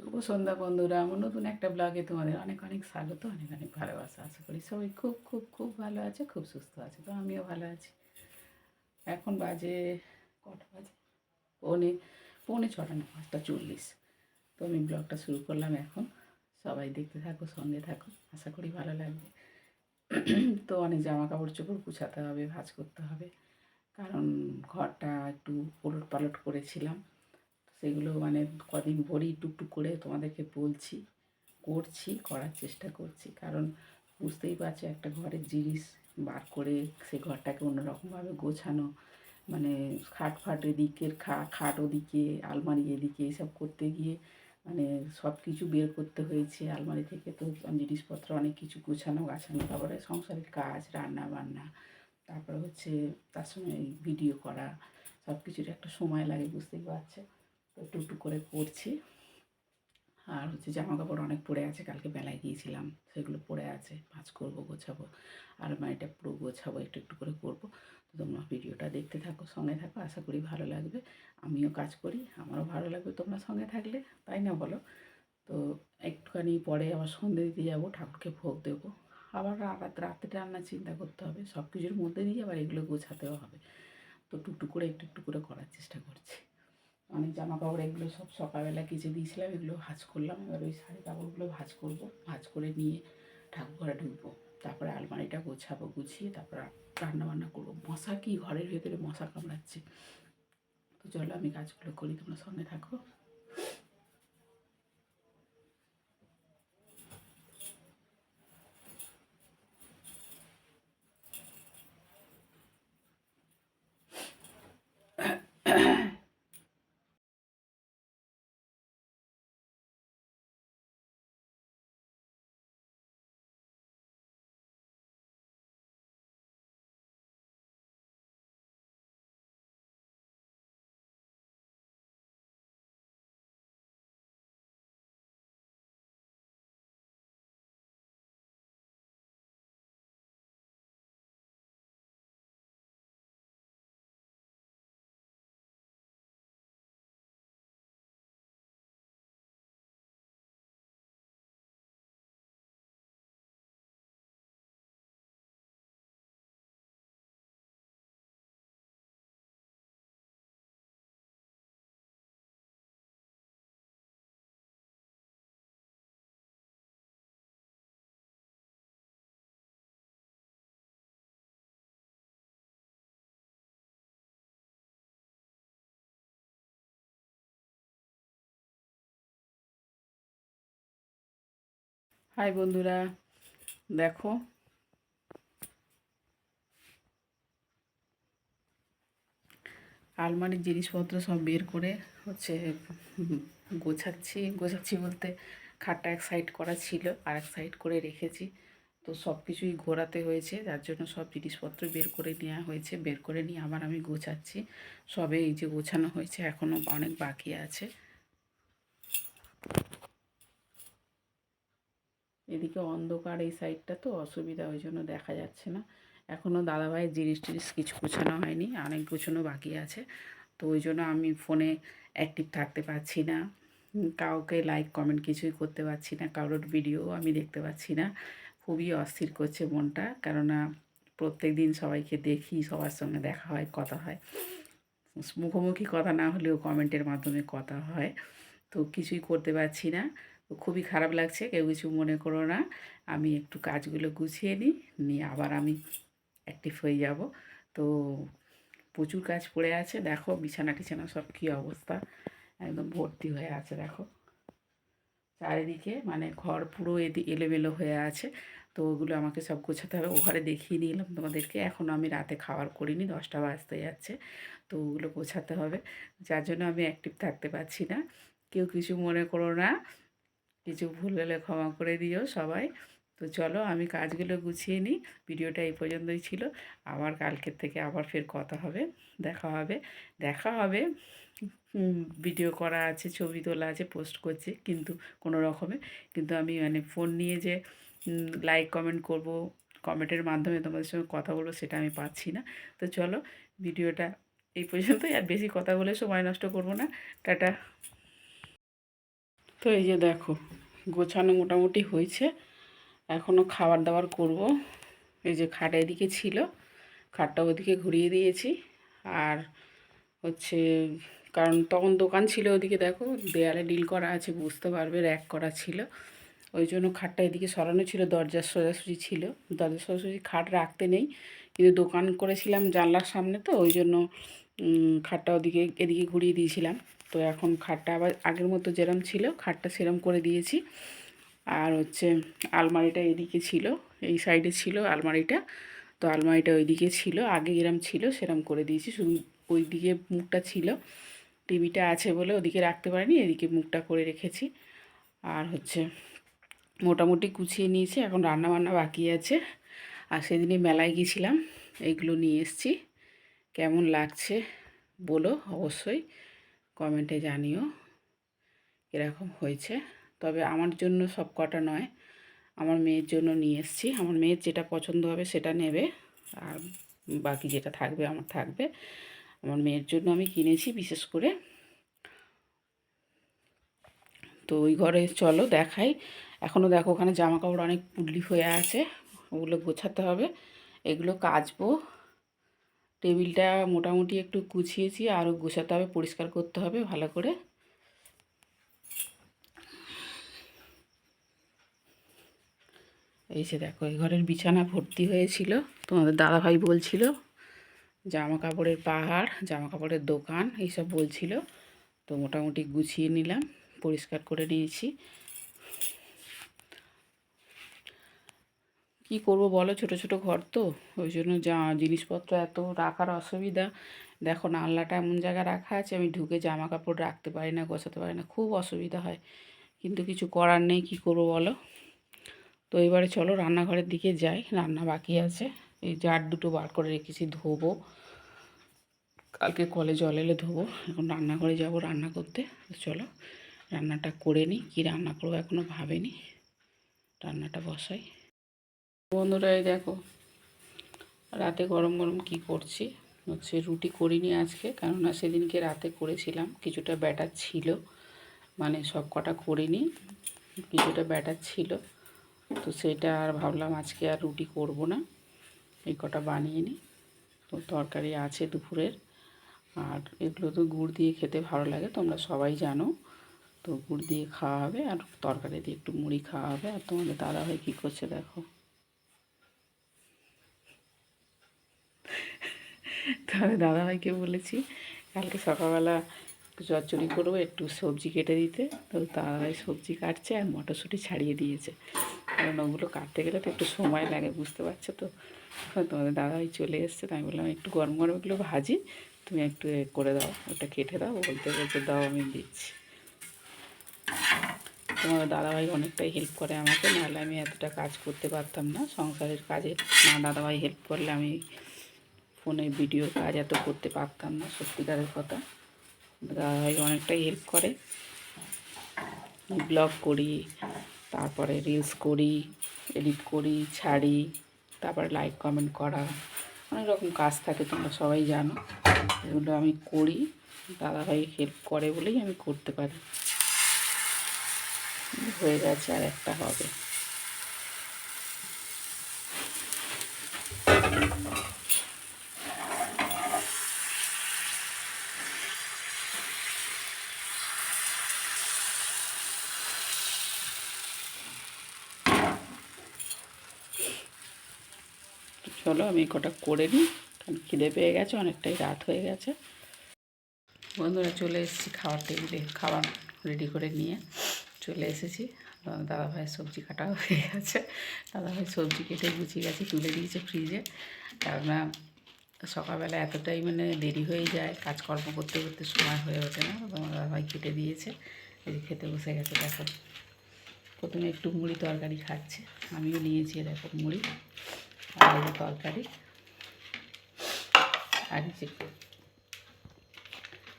শুভ সন্ধ্যা বন্ধুরা, আমার নতুন একটা ব্লগে তোমাদের অনেক অনেক স্বাগত, অনেক অনেক ভালোবাসা আশা করি সবাই খুব খুব খুব ভালো আছে, খুব সুস্থ আছে, তো আমিও ভালো আছি। এখন বাজে কটা বাজে? পৌনে পৌনে ছটা না, পাঁচটা চল্লিশ। তো আমি ব্লগটা শুরু করলাম এখন। সবাই দেখতে থাকো, সঙ্গে থাকো, আশা করি ভালো লাগবে। তো অনেক জামা কাপড় চোপড় গুছাতে হবে, ভাজ করতে হবে। কারণ ঘরটা একটু ওলট পালট করেছিলাম। সেগুলো মানে কদিন ভরেই টুকটুক করে তোমাদেরকে বলছি, করছি, করার চেষ্টা করছি। কারণ বুঝতেই পারছ একটা ঘরের জিনিস বার করে সে ঘরটাকে অন্যরকমভাবে গোছানো মানে খাট ফাট এদিকের খা, খাট ওদিকে, আলমারি এদিকে এইসব করতে গিয়ে মানে সব কিছু বের করতে হয়েছে। আলমারি থেকে তো জিনিসপত্র অনেক কিছু গোছানো, গাছানো, তারপরে সংসারের কাজ, রান্না বান্না, তারপরে হচ্ছে তার সঙ্গে ভিডিও করা সব কিছুর একটা সময় লাগে, বুঝতেই পারছ? তো টুকটুক করে করছি আর হচ্ছে জামা কাপড় অনেক পড়ে আছে, কালকে বেলায় গিয়েছিলাম, সেগুলো পড়ে আছে। ভাঁজ করব, গোছাবো, আর মাইটা পুরো গোছাবো, একটু একটু করে করব। তো তোমরা ভিডিওটা দেখতে থাকো, সঙ্গে থাকো, আশা করি ভালো লাগবে। আমিও কাজ করি, আমারও ভালো লাগবে তোমরা সঙ্গে থাকলে, তাই না বলো? তো একটুখানি পরে আবার সন্ধে দিতে যাব, ঠাকুরকে ভোগ দেবো। আবার রাত রাতে রান্না চিন্তা করতে হবে সব কিছুর মধ্যে দিয়ে আবার এগুলো গোছাতেও হবে। তো টুকটুক করে একটু একটু করে করার চেষ্টা করছি। অনেক জামা কাপড় এগুলো সব সকালবেলা কেচে দিয়েছিলাম, এগুলো ভাজ করলাম। এবার ওই শাড়ি কাপড়গুলো ভাজ করব। ভাজ করে নিয়ে ঠাকুর ঘরে ঢুকবো। তারপরে আলমারিটা গোছাবো, গুছিয়ে তারপর রান্না বান্না করব। মশা কি ঘরের ভেতরে মশা কামড়াচ্ছে? তো চলো আমি কাজগুলো করি, তোমরা সঙ্গে থাকো। হাই বন্ধুরা, দেখো। আলমারির জিনিসপত্র সব বের করে হচ্ছে গোছাচ্ছি। গোছাচ্ছি বলতে খাটটা এক সাইড করা ছিল, আর এক সাইড করে রেখেছি। তো সব কিছুই ঘোরাতে হয়েছে, যার জন্য সব জিনিসপত্র বের করে নেওয়া হয়েছে। বের করে নিয়ে আবার আমি গোছাচ্ছি। সবে এই যে গোছানো হয়েছে এখনও অনেক বাকি আছে। এদিকে অন্ধকার এই সাইডটা তো অসুবিধা, ওই জন্য দেখা যাচ্ছে না। এখনও দাদাভাইয়ের জিনিস টিনিস কিছু গুছানো হয়নি, অনেক গুছানো বাকি আছে। তো ওই জন্য আমি ফোনে অ্যাক্টিভ থাকতে পারছি না। কাউকে লাইক কমেন্ট কিছুই করতে পারছি না, কারোর ভিডিও আমি দেখতে পাচ্ছি না। খুবই অস্থির করছে মনটা, কেননা প্রত্যেক দিন সবাইকে দেখি, সবার সঙ্গে দেখা হয়, কথা হয়। মুখোমুখি কথা না হলেও কমেন্টের মাধ্যমে কথা হয়। তো কিছুই করতে পারছি না। খুবই খারাপ লাগছে, কেউ কিছু মনে করো না। আমি একটু কাজগুলো গুছিয়ে নিই, নিয়ে আবার আমি অ্যাক্টিভ হয়ে যাব। তো প্রচুর কাজ পড়ে আছে, দেখো বিছানা টিছানা সব কী অবস্থা। একদম ভর্তি হয়ে আছে, দেখো। চারিদিকে মানে ঘর পুরো এদি, এলোমেলো হয়ে আছে। তো ওগুলো আমাকে সব গোছাতে হবে। ও ঘরে দেখিয়ে নিলাম তোমাদেরকে। এখনও আমি রাতে খাওয়ার করিনি, দশটা বাজতে যাচ্ছে। তো ওগুলো গোছাতে হবে। যার জন্য আমি অ্যাক্টিভ থাকতে পারছি না। কেউ কিছু মনে করো না। কিছু ভুল হলে ক্ষমা করে দিও সবাই। তো চলো আমি কাজগুলো গুছিয়ে নিই। ভিডিওটা এই পর্যন্তই ছিল। আবার কালকের থেকে আবার ফের কথা হবে, দেখা হবে। দেখা হবে। ভিডিও করা আছে, ছবি তোলা আছে পোস্ট করছে কিন্তু কোনো রকমে। কিন্তু আমি মানে ফোন নিয়ে যে লাইক কমেন্ট করব কমেন্টের মাধ্যমে তোমাদের সঙ্গে কথা বলব সেটা আমি পাচ্ছি না। তো চলো ভিডিওটা এই পর্যন্তই। আর বেশি কথা বলে সময় নষ্ট করব না। টাটা। তো এই যে দেখো, গোছানো মোটামুটি হয়েছে। এখনও খাবার দাবার করব। এই যে খাট এদিকে ছিল, খাটটা ওদিকে ঘুরিয়ে দিয়েছি। আর হচ্ছে, কারণ তখন দোকান ছিল ওদিকে দেখো, দেয়ালে ডিল করা আছে, বুঝতে পারবে, র্যাক করা ছিল। ওই জন্য খাটটা এদিকে সরানো ছিল, দরজার সোজাসুজি ছিল। দরজার সোজাসুজি খাট রাখতে নেই, কিন্তু দোকান করেছিলাম জানলার সামনে তো, ওই জন্য খাটটা ওদিকে, এদিকে ঘুরিয়ে দিয়েছিলাম। তো এখন খাটটা আবার আগের মতো যেরম ছিল, খাটটা সেরম করে দিয়েছি। আর হচ্ছে আলমারিটা এদিকে ছিল, এই সাইডে ছিল আলমারিটা। তো আলমারিটা ওইদিকে ছিল, আগে যেরম ছিল সেরম করে দিয়েছি। শুধু ওই দিকে মুখটা ছিল। টিভিটা আছে বলে ওদিকে রাখতে পারিনি, এদিকে মুখটা করে রেখেছি। আর হচ্ছে মোটামুটি গুছিয়ে নিয়েছি, এখন রান্না বান্না বাকি আছে। আর সেদিনই মেলায় গিয়েছিলাম এইগুলো নিয়ে এসেছি। কেমন লাগছে বলো অবশ্যই। কমেন্টে জানিও এরকম হয়েছে। তবে আমার জন্য সব কটা নয়, আমার মেয়ের জন্য নিয়ে এসেছি। আমার মেয়ের যেটা পছন্দ হবে সেটা নেবে, আর বাকি যেটা থাকবে আমার থাকবে। আমার মেয়ের জন্য আমি কিনেছি বিশেষ করে। তো ওই ঘরে চলো দেখাই। এখনও দেখো ওখানে জামা কাপড় অনেক পুডলি হয়ে আছে, ওগুলো গোছাতে হবে। এগুলো কাচবো। টেবিলটা মোটামুটি একটু গুছিয়েছি, আরও গোছাতে হবে, পরিষ্কার করতে হবে, ভালো করে। এই যে দেখো, এই ঘরের বিছানা ভর্তি হয়েছিল। তোমাদের দাদাভাই বলছিল জামা কাপড়ের পাহাড় জামা কাপড়ের দোকান, এইসব বলছিল। তো মোটামুটি গুছিয়ে নিলাম, পরিষ্কার করে নিয়েছি। কি করব বলো? ছোট ছোট ঘর তো। ওই জন্য যা জিনিসপত্র এত রাখার অসুবিধা। দেখো না এমন জায়গায় রাখা আছে, আমি ঢুকে জামা কাপড় রাখতে পারি না, গোছাতে পারি না, খুব অসুবিধা হয়। কিন্তু কিছু করার নেই, কি করব বলো? তো এবারে চলো রান্নাঘরের দিকে যাই, রান্না বাকি আছে। এই জার দুটো বার করে রেখেছি, ধোবো। কালকে কলে জল এলে ধোবো, এখন রান্নাঘরে যাব রান্না করতে। চলো, রান্নাটা করে নিই, কী রান্না করব এখনও ভাবিনি। রান্নাটা বসাই। বন্ধুরা, এই দেখো, রাতে গরম গরম কি করছি? হচ্ছে রুটি করিনি আজকে, কেননা সেদিনকে রাতে করেছিলাম, কিছুটা ব্যাটার ছিল মানে সব কটা করিনি, কিছুটা ব্যাটার ছিল, তো সেটা আর ভাবলাম আজকে আর রুটি করব না, এই কটা বানিয়ে নিই, তো তরকারি আছে দুপুরের, আর এগুলো তো গুড় দিয়ে খেতে ভালো লাগে, তোমরা সবাই জানো, তো গুড় দিয়ে খাওয়া হবে, আর তরকারি দিয়ে একটু মুড়ি খাওয়া হবে, আর তোমাদের দাদা দাদাভাই কী করছে দেখো। তবে দাদাভাইকে বলেছি, কালকে সকালবেলা চচ্চড়ি করব, একটু সবজি কেটে দিতে। তো দাদাভাই সবজি কাটছে আর মটরশুঁটি ছাড়িয়ে দিয়েছে। কারণ ওগুলো কাটতে গেলে তো একটু সময় লাগে, বুঝতে পারছ তো? তোমাদের দাদাভাই চলে এসছে তাই বললাম, একটু গরম গরম এগুলো ভাজি, তুমি একটু করে দাও, ওটা কেটে দাও। বলতে বলতে, দাও, আমি দিচ্ছি। তোমাদের দাদাভাই অনেকটাই হেল্প করে আমাকে, নাহলে আমি এতটা কাজ করতে পারতাম না। সংসারের কাজে মা দাদাভাই হেল্প করলে আমি ফোনে ভিডিও কাজ এত করতে পারতাম না, সত্যিকারের কথা। দাদাভাই অনেকটাই হেল্প করে। ব্লগ করি, তারপরে রিলস করি এডিট করি, ছাড়ি, তারপরে লাইক কমেন্ট করা। অনেক রকম কাজ থাকে, তোমরা সবাই জানো। এগুলো আমি করি, দাদাভাই হেল্প করে বলেই আমি করতে পারি। হয়ে গেছে আর একটা হবে। চলো, আমি কটা করে নিই। কারণ খিদে পেয়ে গেছে, অনেকটাই রাত হয়ে গেছে। বন্ধুরা, চলে এসেছি খাওয়ার টেবিলে খাবার রেডি করে নিয়ে চলে এসেছি। দাদাভাইয়ের সবজি কাটা হয়ে গেছে। দাদাভাই সবজি কেটে গুছিয়ে গেছে, তুলে দিয়েছে ফ্রিজে কেননা সকালবেলা এতটাই মানে দেরি হয়ে যায়, কাজকর্ম করতে করতে সময় হয়ে ওঠে না। তোমার দাদাভাই কেটে দিয়েছে, এই যে খেতে বসে গেছে, দেখো। প্রথমে একটু মুড়ি তরকারি খাচ্ছে, আমিও নিয়েছি দেখো মুড়ি। যে তরকারি। আর যে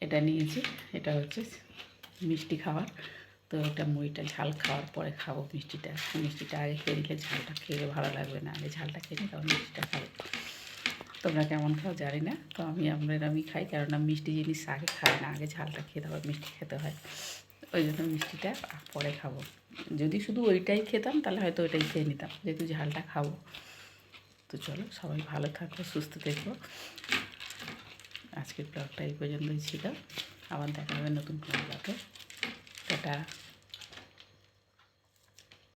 এটা নিয়েছি, এটা হচ্ছে মিষ্টি খাবার তো এটা মুড়িটা ঝাল খাওয়ার পরে খাব মিষ্টিটা। মিষ্টিটা আগে খেয়ে নিলে ঝালটা খেয়ে ভালো লাগবে না। আগে ঝালটা খেয়ে নিই তখন মিষ্টিটা খাব। তোমরা কেমন খাও জানি না। তো আমি আমরা আমি খাই কেননা মিষ্টি জিনিস আগে খাই না। আগে ঝালটা খেতে হয় মিষ্টি খেতে হয়। ওই জন্য মিষ্টিটা পরে খাব। যদি শুধু ওইটাই খেতাম, তাহলে হয়তো ওইটাই খেয়ে নিতাম। যেহেতু ঝালটা খাব। তো চলো, সবাই ভালো থাকো, সুস্থ থেকো। আজকের ব্লগটা এই পর্যন্তই ছিল। আবার দেখা হবে নতুন কোনো ব্লগে টাটা।